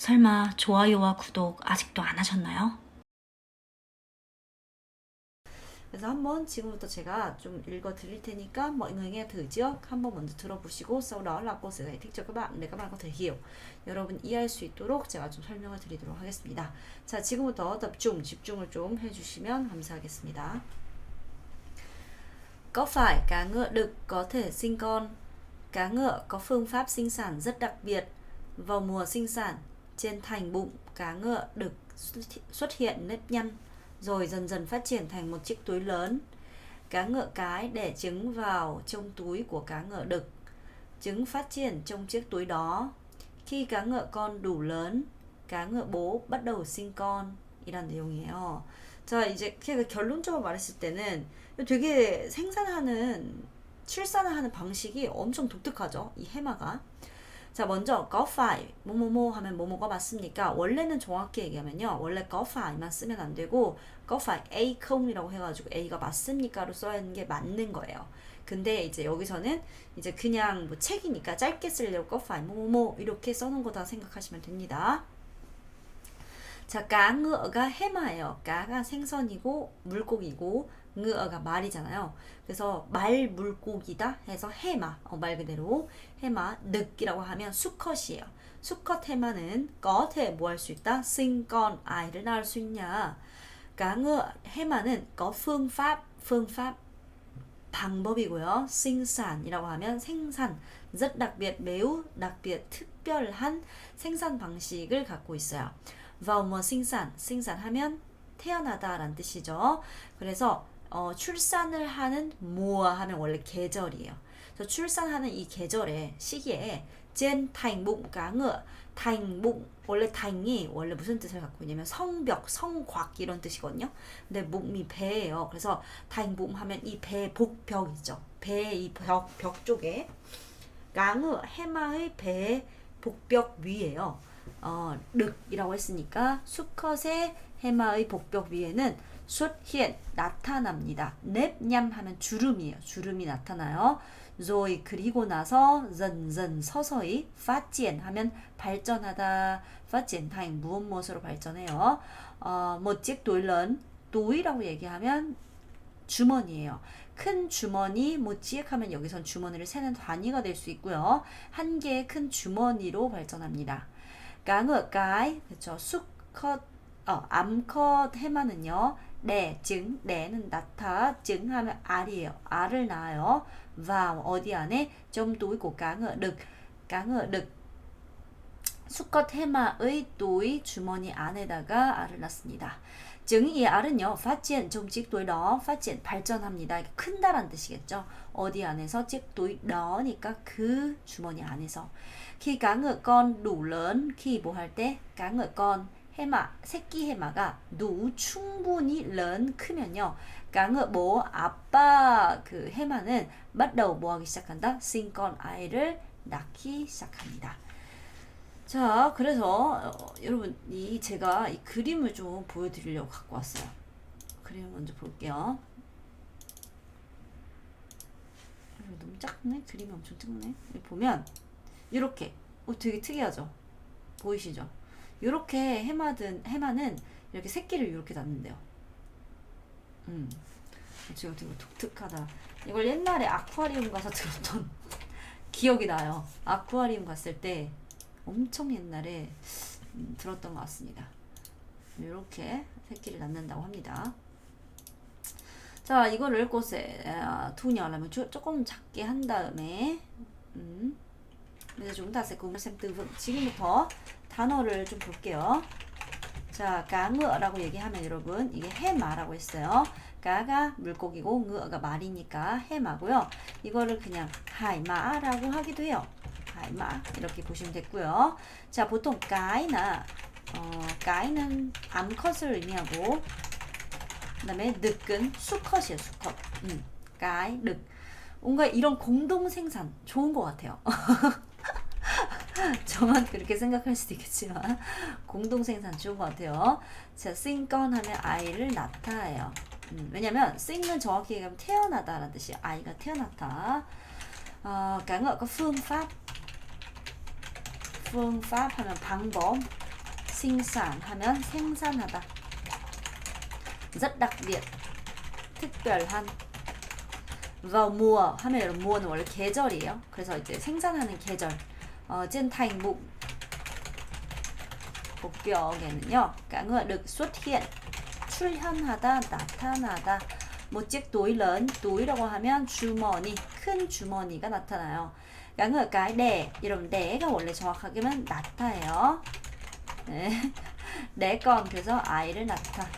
설마 좋아요와 구독 아직도 안 하셨나요? 그래서 한번 지금부터 제가 좀 읽어 드릴 테니까 nghe thử trước 한번 먼저 들어보시고 để các bạn có thể hiểu 여러분 이해할 수 있도록 제가 좀 설명을 드리도록 하겠습니다. 자 지금부터 trung 집중을 좀 해주시면 감사하겠습니다. Có phải cá ngựa đực có thể sinh con? Cá ngựa có phương pháp sinh sản rất đặc biệt. Vào mùa sinh sản, trên thành bụng cá ngựa đực xuất hiện nếp nhăn rồi dần dần phát triển thành một chiếc túi lớn. Cá ngựa cái đẻ trứng vào trong túi của cá ngựa đực. Trứng phát triển trong chiếc túi đó. Khi cá ngựa con đủ lớn, cá ngựa bố bắt đầu sinh con. 이란 내용이에요. 자, 이제 제가 결론적으로 말했을 때는 되게 생산하는 출산을 하는 방식이 엄청 독특하죠. 이 해마가. 자, 먼저 phải 뭐뭐뭐 하면 뭐뭐가 맞습니까? 원래는 정확히 얘기하면요. 원래 fai만 쓰면 안 되고 phải A không 이라고 해 가지고 A가 맞습니까로 써야 하는 게 맞는 거예요. 근데 이제 여기서는 이제 그냥 뭐 책이니까 짧게 쓰려고 phải 뭐뭐뭐 이렇게 써 놓은 거다 생각하시면 됩니다. 자, cá ngựa 가 해마예요. 까가 생선이고 물고기고 ngựa 가 말이잖아요. 그래서 말 물고기다 해서 해마 어, 말 그대로 해마 늑이라고 하면 수컷이에요. 수컷 해마는 thể 뭐할 수 있다? con 아이를 낳을 수 있냐? ngựa 해마는 có phương 방법이고요. sinh sản 이라고 하면 생산 rất đặc biệt 매우 đặc biệt 특별한 생산 방식을 갖고 있어요. vào mùa sinh sản sinh sản 하면 태어나다라는 뜻이죠. 그래서 어, 출산을 하는 mùa 하면 원래 계절이에요. 그래서 출산하는 이 계절에 시기에 젠 타잉북 강어 타잉북 원래 타잉이 원래 무슨 뜻을 갖고 있냐면 성벽, 성곽 이런 뜻이거든요. 근데 목이 배예요. 그래서 타잉북 하면 이 배 복벽이죠. 배이벽 벽 쪽에 강어 해마의 배 복벽 위에요. 어, 륵이라고 했으니까 수컷의 해마의 복벽 위에는 숫현 나타납니다. 넵냠 하면 주름이에요. 주름이 나타나요. rồi 그리고 나서 dần 서서히 triển 하면 발전하다 triển thành 무엇 무엇으로 발전해요. 어, túi lớn tú이라고 얘기하면 주머니예요. 큰 주머니 모찌액 하면 여기선 주머니를 세는 단위가 될 수 있고요. 한 개의 큰 주머니로 발전합니다. 깡어 까이 그렇죠. 수컷 어, 암컷 해마는요. 네, 증, 네는 나타, 증 하면 알이에요. 알을 낳아요. và 어디 안에 좀 ngựa đực. cá ngựa đực 수컷 해마의 túi 주머니 안에다가 알을 낳습니다. 증이 알은요, chiếc túi đó, phát triển 발전합니다. 큰다란 뜻이겠죠. 어디 안에서 túi do니까 그 주머니 안에서. khi cá ngựa con đủ lớn, khi 뭐 할 때, ngựa con 해마, 새끼 해마가 đủ 충분히 lớn 크면요. cá ngựa bố 아빠 그 해마는 đầu 뭐 하기 시작한다? con 아이를 낳기 시작합니다. 자, 그래서 어, 여러분 이 제가 이 그림을 좀 보여드리려고 갖고 왔어요. 그림을 먼저 볼게요. 어, 너무 작네. 그림이 엄청 작네. 보면 이렇게 어, 되게 특이하죠. 보이시죠? 이렇게 해마든 해마는 이렇게 새끼를 이렇게 낳는데요. 음, 제가 되게 독특하다. 이걸 옛날에 아쿠아리움 가서 들었던 기억이 나요. 아쿠아리움 갔을 때 엄청 옛날에 음, 들었던 것 같습니다. 이렇게 새끼를 낳는다고 합니다. 자, 이거를 꽃에 투녀라면 조금 작게 한 다음에 음, 이제 좀 다시 공부쌤 뜨분 지금부터 단어를 좀 볼게요. 자, 까ng어라고 얘기하면 여러분 이게 해마라고 했어요. 까가 물고기고 ng어가 말이니까 해마고요. 이거를 그냥 하이마라고 하기도 해요. 하이마 이렇게 보시면 됐고요. 자, 보통 까이나 어, 까이는 암컷을 의미하고 그다음에 늑은 수컷이에요. 수컷. 음, 까이, 늑. 뭔가 이런 공동 생산 좋은 것 같아요. 저만 그렇게 생각할 수도 있겠지만 공동 생산 좋은 것 같아요. 자, sinh 하면 아이를 낳다예요. 음, 왜냐면 sinh 은 정확히 얘기하면 태어나다라는 뜻이 아이가 태어났다. 어, pháp phương pháp 하면 방법 생산하면 생산하다. rất đặc 특별한. vào mùa 하면 여러분 mùa는 원래 계절이에요. 그래서 이제 생산하는 계절. 어, trên thành bụng cả ngựa được xuất hiện 출현하다, 나타나다. một chiếc túi lớn, tú이라고 하면 주머니, 큰 주머니가 나타나요. 양어 cái đẻ, 이러면 내가 원래 정확하게는 낳다예요. 네. 내 건, 그래서 아이를 낳다.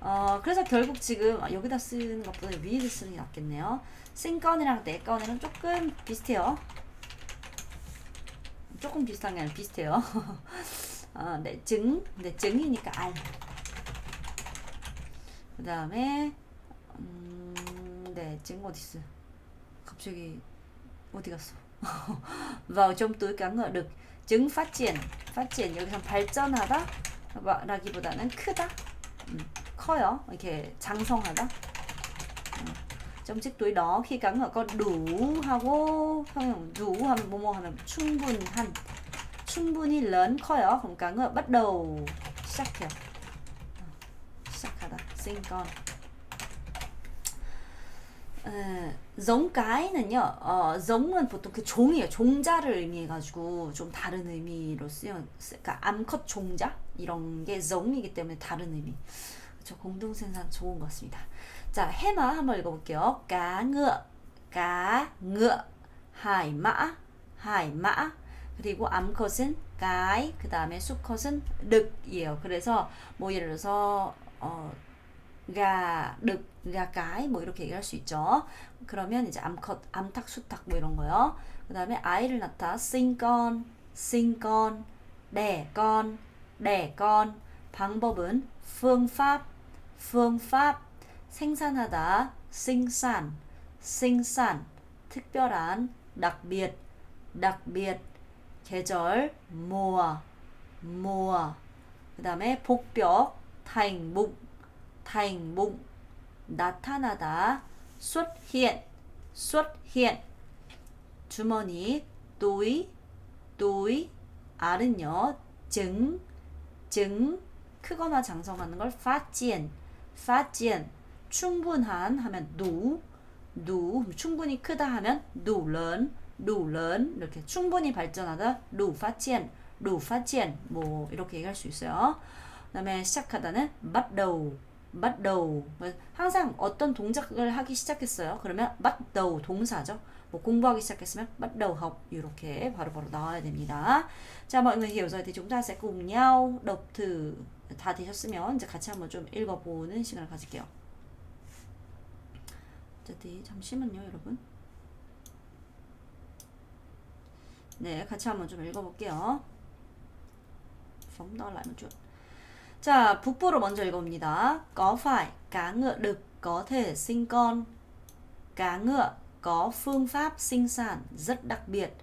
어, 그래서 결국 지금 아, 여기다 쓰는 것보다 위에서 쓰는 게 낫겠네요. 쓴 건이랑 내 건이랑 조금 비슷해요. 조금 비슷한 게 아니라 비슷해요. 어, 네, 증, 네, 증이니까 알. 그 다음에, 음, 네, 증 어디 있어? 갑자기 어디 갔어? vào trong túi cá ngựa 여기서 발전하다 라기보다는 크다 음, 커요 이렇게 장성하다 음, trong chiếc túi đó khi cá ngựa có đủ 하고 형용 đủ 하면 뭐뭐 하면 충분한 충분히 lớn 커요 그럼 cá ngựa bắt đầu. 시작해요 어, 시작하다 sinh con. 에, giống cái 는요 어, giống 은 보통 그 종이에요. 종자를 의미해가지고 좀 다른 의미로 쓰여 그러니까 암컷 종자? 이런 게 giống 이기 때문에 다른 의미. 그렇죠 공동생산 좋은 것 같습니다 자 해마 한번 읽어볼게요 hải mã hải mã 그리고 암컷은 cái 그 다음에 수컷은 늑이에요 그래서 뭐 예를 들어서 어, gà đực, gà cái 뭐 이렇게 얘기할 수 있죠. 그러면 이제 암컷, 암탉, 수탉 뭐 이런 거요. 그 다음에 아이를 낳다 sinh con, đẻ con. 방법은 phương pháp, phương pháp. 생산하다, sinh sản. 특별한, đặc biệt. 계절, mùa, mùa. 그 다음에 복벽, thành bụng 나타나다 xuất hiện 주머니 túi túi 알은요 증, 증 크거나 장성하는 걸 phát triển 충분한 하면 đủ 충분히 크다 하면 đủ lớn 이렇게 충분히 발전하다 đủ phát triển 뭐 이렇게 얘기할 수 있어요. 그다음에 시작하다는 bắt đầu 항상 어떤 동작을 하기 시작했어요. 그러면 bắt 동사죠. 뭐 공부하기 시작했으면 bắt học 이렇게 바로바로 나와야 됩니다. 자, mọi người hiểu rồi 다 되셨으면 이제 같이 한번 좀 읽어보는 시간을 가질게요. 자, 네, 잠시만요, 여러분. 네, 같이 한번 좀 읽어볼게요. phóng to lại một chút. 자, 북부로 먼저 읽어봅니다. Có phải cá ngựa đực có thể sinh con? Cá ngựa có phương pháp sinh sản rất đặc biệt.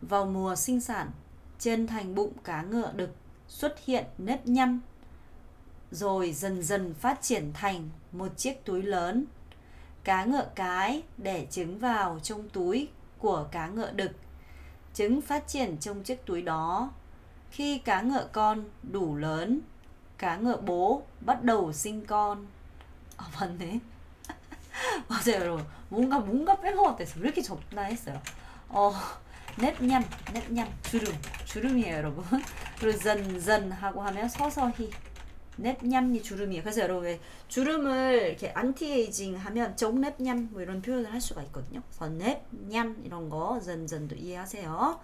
Vào mùa sinh sản, trên thành bụng cá ngựa đực xuất hiện nếp nhăn, rồi dần dần phát triển thành một chiếc túi lớn. Cá ngựa cái đẻ trứng vào trong túi của cá ngựa đực. Trứng phát triển trong chiếc túi đó. Khi cá ngựa con đủ lớn, cá ngựa bố bắt đầu sinh con. 아 맞네. 맞아요 여러분. 뭔가 뭔가 빼먹었댔어. 왜 이렇게 적나 했어요. 어 넵냠 넵냠 주름 주름이에요 여러분. 그리고 전 하고 하면 서서히 넵냠이 주름이에요. 그래서 여러분 왜 주름을 이렇게 안티에이징 하면 정랩냠 뭐 이런 표현을 할 수가 있거든요. 그래서 넵냠 이런 거 전전도 이해하세요.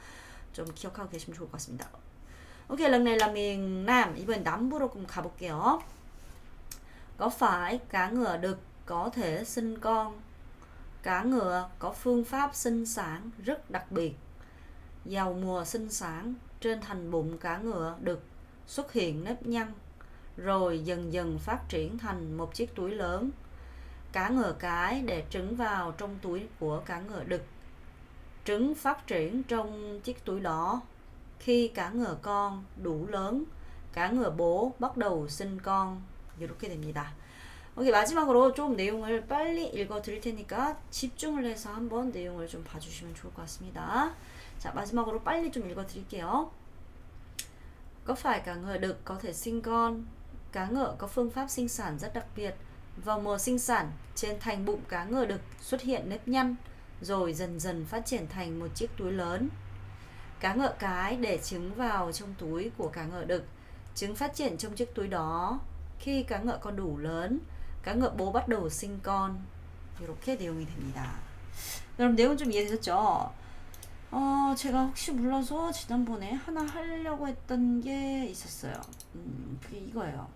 좀 기억하고 계시면 좋을 것 같습니다. Ok, lần này là miền Nam, 이번엔 남부로 cùng 가볼게요. Có phải cá ngựa đực có thể sinh con? Cá ngựa có phương pháp sinh sản rất đặc biệt. Vào mùa sinh sản, trên thành bụng cá ngựa đực xuất hiện nếp nhăn, rồi dần dần phát triển thành một chiếc túi lớn. Cá ngựa cái để trứng vào trong túi của cá ngựa đực. Trứng phát triển trong chiếc túi đó khi cá ngựa con đủ lớn, cá ngựa bố bắt đầu sinh con. 이렇게 됩니다. 오케이, 마지막으로 좀 내용을 빨리 읽어 드릴 테니까 집중을 해서 한번 내용을 좀 봐주시면 좋을 것 같습니다. 자, 마지막으로 빨리 좀 읽어 드릴게요. có phải cá ngựa đực có thể sinh con? Cá ngựa có phương pháp sinh sản rất đặc biệt. Vào mùa sinh sản, trên thành bụng cá ngựa đực xuất hiện nếp nhăn, rồi dần dần phát triển thành một chiếc túi lớn. Cá ngựa cái để trứng vào trong túi của cá ngựa đực. Trứng phát triển trong chiếc túi đó. Khi cá ngựa con đủ lớn, cá ngựa bố bắt đầu sinh con. 이렇게 내용이 됩니다. 여러분 내용 좀 이해되셨죠? 어, 제가 혹시 몰라서 지난번에 하나 하려고 했던 게 있었어요. 음, 그게 이거예요.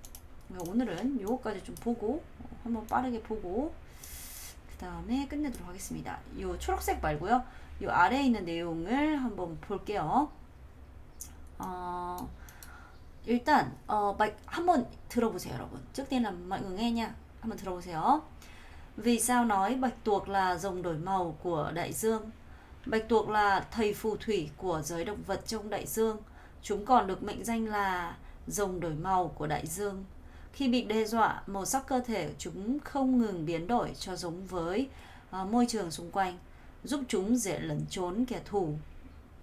그러니까 오늘은 요거까지 좀 보고, 어, 한번 빠르게 보고, 그 다음에 끝내도록 하겠습니다. 요 초록색 말고요. 요 아래에 있는 내용을 한번 볼게요. 어, 일단, 어, 막, 한번 들어보세요, 여러분. trước tiên. 한번 들어보세요. Vì sao nói bạch tuộc là rồng đổi màu của đại dương? Bạch tuộc là thầy phù thủy của giới động vật trong đại dương. Chúng còn được mệnh danh là rồng đổi màu của đại dương. Khi bị đe dọa, màu sắc cơ thể chúng không ngừng biến đổi cho giống với à, môi trường xung quanh, giúp chúng dễ lẩn trốn kẻ thù.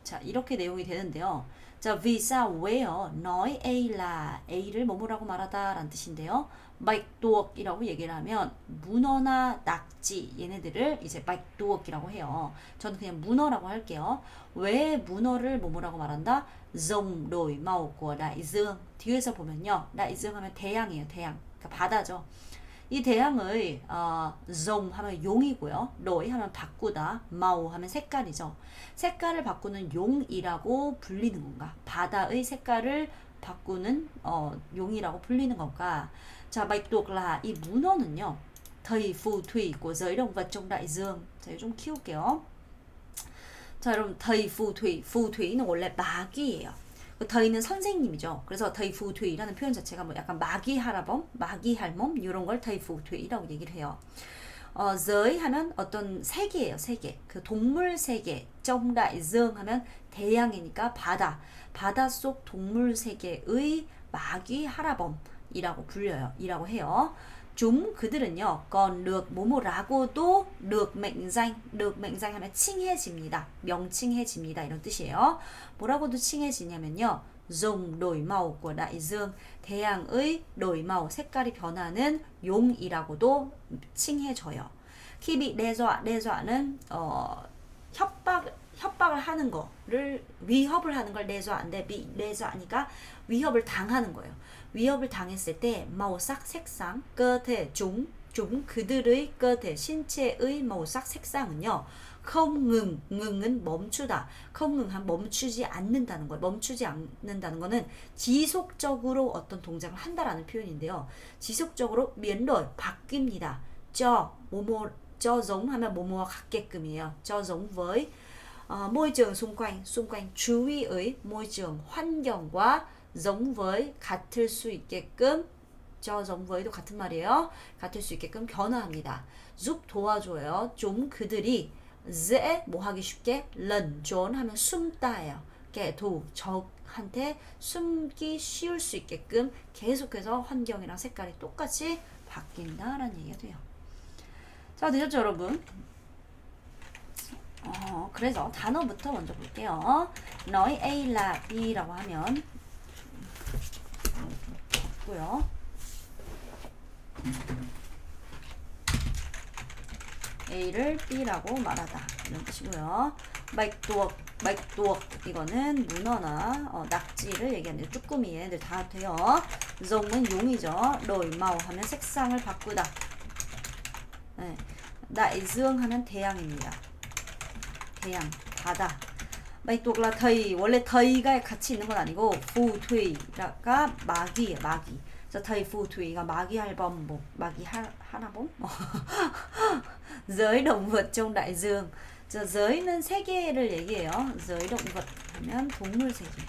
자, 이렇게 내용이 되는데요. 자, vì sao, 왜요? nói A là A를 뭐뭐라고 말하다라는 뜻인데요. 백두억이라고 얘기를 하면 문어나 낙지 얘네들을 이제 백두억이라고 해요. 저는 그냥 문어라고 할게요. 왜 문어를 뭐뭐라고 말한다? của đại dương. 뒤에서 보면요. dương 하면 대양이에요. 대양. 그러니까 바다죠. 이 대양의 어, 하면 용이고요. đổi 하면 바꾸다. màu 하면 색깔이죠. 색깔을 바꾸는 용이라고 불리는 건가? 바다의 색깔을 바꾸는 어, 용이라고 불리는 건가? 자, bạch là 이 문어는요. thầy phù thủy của giới động vật trong đại dương. 자, 좀 키울게요. 자, 여러분 thầy phù thủy, phù thủy 는 원래 마귀예요. 그 thầy 는 선생님이죠. 그래서 thầy phù thủy 라는 표현 자체가 뭐 약간 마귀 할아범, 마귀 할멈 이런 걸 thầy phù thủy 라고 얘기를 해요. 어, giới 하면 어떤 세계예요, 세계. 그 동물 세계. dương 하면 대양이니까 바다. 바닷속 동물 세계의 마귀 할아범 이라고 불려요. 이라고 해요. 좀 그들은요. được 뭐뭐라고도 được mệnh 하면 칭해집니다. 명칭해집니다. 이런 뜻이에요. 뭐라고도 칭해지냐면요. của đại dương, 대양의 đổi màu 색깔이 변하는 용이라고도 칭해져요. khi bị đe dọa, 어, 협박 협박을 하는 거를 위협을 하는 걸 bị đe-dọa니까 위협을 당하는 거예요. 위협을 당했을 때 sắc 색상, thể chúng, chúng 그들의 thể 신체의 sắc 색상은요. không ngừng, ngừng 은 멈추다. không ngừng 한 멈추지 않는다는 거예요. 멈추지 않는다는 거는 지속적으로 어떤 동작을 한다라는 표현인데요. 지속적으로 đổi, 바뀝니다. 뭐뭐, cho giống 하면 뭐뭐와 같게끔이에요. giống với 어, môi trường ấy môi 환경과 giống với 같을 수 있게끔 저 giống văi도 같은 말이에요. 같을 수 있게끔 변화합니다. giúp 도와줘요. 좀 그들이 dễ 뭐 하기 쉽게 lẩn trốn 하면 숨다예요. thù 적한테 숨기 쉬울 수 있게끔 계속해서 환경이랑 색깔이 똑같이 바뀐다라는 얘기가 돼요. 자, 되셨죠, 여러분? 어, 그래서 단어부터 먼저 볼게요. nói A là B라고 하면 고요. A를 B라고 말하다 이런 뜻이고요. 백두억, 백두억 이거는 문어나 어, 낙지를 얘기하는데 쭈꾸미 얘네들 다 돼요. 종은 용이죠. màu 하면 색상을 바꾸다. 네. dương 하면 대양입니다. 대양, 바다. Là thầy, 원래 thầy 가 같이 있는 건 아니고 마귀예요, 마귀. 그래서 thầy phù thủy 가 마귀 할범, 뭐 마귀 하, 하나범? giới động. 저 giới 는 세계를 얘기해요. vật 하면 동물 세계.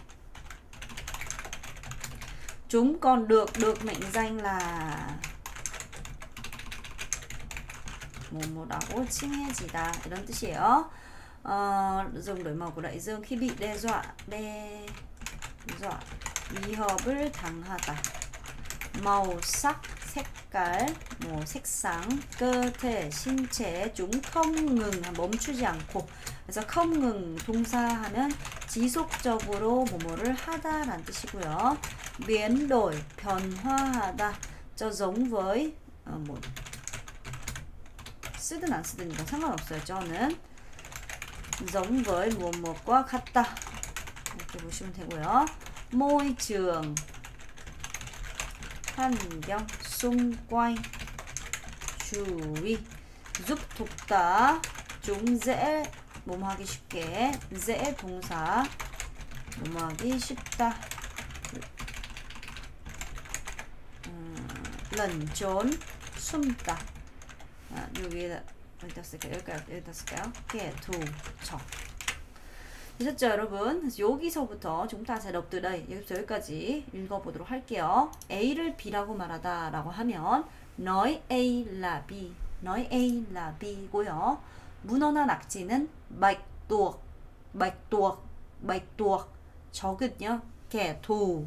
Chúng còn được được mệnh danh là 뭐뭐라고 칭해지다 이런 뜻이에요. 어, dùng đổi màu của đại dương khi bị đe dọa, đe dọa, 위협을 당하다. màu sắc 색깔, 뭐 색상, cơ thể, 신체, 좀 ngừng, 멈추지 않고. 그래서 ngừng 동사하면 지속적으로 뭐뭐를 하다라는 뜻이고요. biến đổi, 변화하다. 저 giống với 어, 뭐 쓰든 안 쓰든 이건 상관없어요. 저는 giống với 무엇 무엇과 같다. 이렇게 보시면 되고요. trường 환경 chú ý giúp 돕다 좀 dễ 몸하기 쉽게 dễ 동사 몸하기 쉽다 음, trốn 숨다 아, 여기에다 여기다 쓸까요? 여기다, 여기다 쓸까요? kẻ thù 적 되셨죠 여러분? 그래서 여기서부터 từ đây 여기부터 여기까지 읽어보도록 할게요. A를 B라고 말하다 라고 하면 nói A là B nói A là B고요. 문어나 낙지는 tuộc bạch tuộc 적은요 thù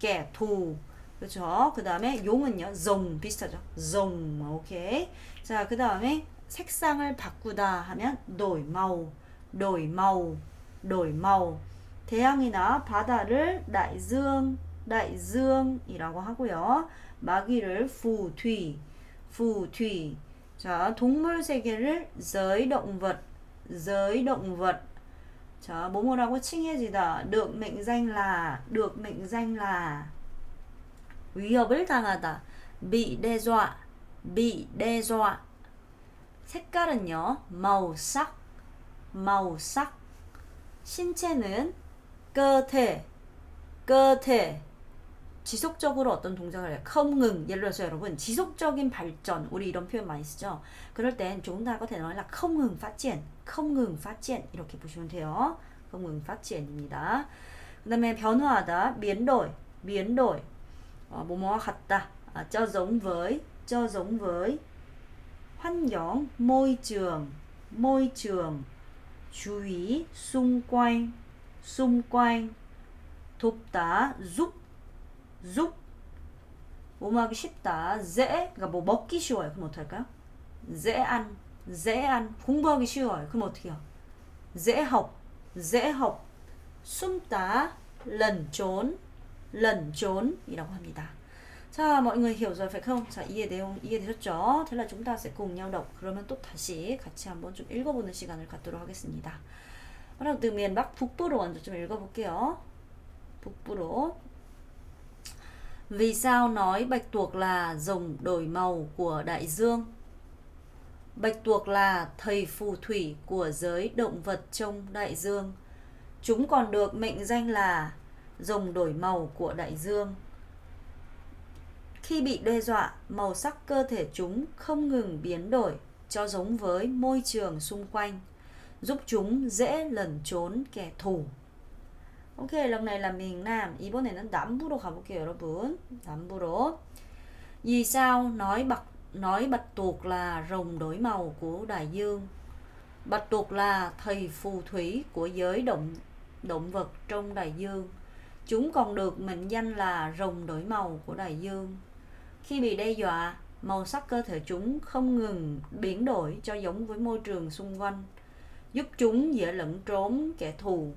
kẻ thù 그렇죠. 그 다음에 용은요 rồng 비슷하죠. rồng 오케이. 자, 그 다음에 색상을 바꾸다 하면 đổi màu đổi màu, đổi màu. 태양이나 바다를 đại dương, đại dương 이라고 하고요. 마귀를 phù thủy. 자, 동물 세계를 vật, giới động vật. 자, 뭐뭐라고 칭해지다. được mệnh danh là, được mệnh danh là. 위협을 당하다. bị đe dọa, bị. 색깔은요, màu sắc. 신체는 cơ thể. 지속적으로 어떤 동작을 해요. ngừng. 예를 들어서 여러분, 지속적인 발전. 우리 이런 표현 많이 쓰죠. 그럴 땐 nói là không ngừng phát triển, phát triển. 이렇게 보시면 돼요. không ngừng phát triển 입니다. 그 다음에 변화하다, biến đổi, biến đổi. 어, 뭐뭐와 같다. 아, cho giống với, cho giống với. 환경, môi trường, môi trường. chú ý xung quanh xung quanh 돕다 giúp giúp 뭐뭐하기 쉽다 dễ 그러니까 뭐 먹기 쉬워요 그럼 어떡할까요 dễ ăn dễ ăn 공부하기 쉬워요 그럼 어떻게 해요 dễ học dễ học 숨다 lẩn trốn lẩn trốn 이라고 합니다 자, mọi người hiểu rồi phải không? 자, 이해 내용 이해되셨죠? thế là chúng ta sẽ cùng nhau đọc. 그러면 또 다시 같이 한번 좀 읽어보는 시간을 갖도록 하겠습니다. 그럼 từ miền Bắc 북부로 먼저 좀 읽어볼게요. 북부로. Vì sao nói bạch tuộc là rồng đổi màu của đại dương? Bạch tuộc là thầy phù thủy của giới động vật trong đại dương. Chúng còn được mệnh danh là rồng đổi màu của đại dương. Khi bị đe dọa, màu sắc cơ thể chúng không ngừng biến đổi cho giống với môi trường xung quanh, giúp chúng dễ lẩn trốn kẻ thù. Ok, lần này là miền Nam. 이번에는 남부로 가볼게요, 여러분. 남부로. Vì sao nói bạch nói bạch tuộc là rồng đổi màu của đại dương? Bạch tuộc là thầy phù thủy của giới động động vật trong đại dương. Chúng còn được mệnh danh là rồng đổi màu của đại dương. Khi bị đe dọa, màu sắc cơ thể chúng không ngừng biến đổi cho giống với môi trường xung quanh, giúp chúng dễ lẫn trốn kẻ thù.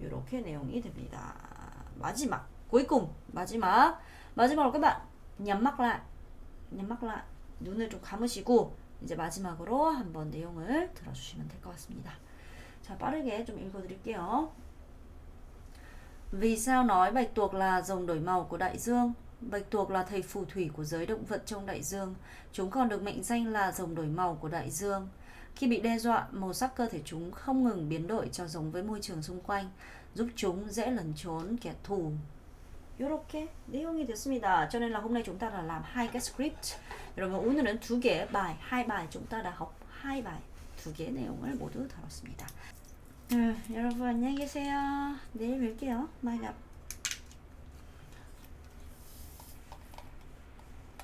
이렇게 내용이 됩니다. 마지막, cuối cùng, 마지막. 마지막으로 các bạn nhắm mắt lại, nhắm mắt lại, 눈을 좀 감으시고 이제 마지막으로 한번 내용을 들어주시면 될 것 같습니다. 자, 빠르게 좀 읽어드릴게요. Vì sao nói bạch tuộc là rồng đổi màu của đại dương? Bạch tuộc là thầy phù thủy của giới động vật trong đại dương. Chúng còn được mệnh danh là rồng đổi màu của đại dương. Khi bị đe dọa, màu sắc cơ thể chúng không ngừng biến đổi cho giống với môi trường xung quanh, giúp chúng dễ lẩn trốn kẻ thù. 이렇게 내용이 됐습니다. cho nên là hôm nay chúng ta là làm hai cái script. 여러분 오늘은 두 개의 bài, hai bài chúng ta đã học hai bài, 두 개의 내용을 모두 다뤘습니다. 음, 여러분 안녕히 계세요. 내일 뵐게요. 마이 갓.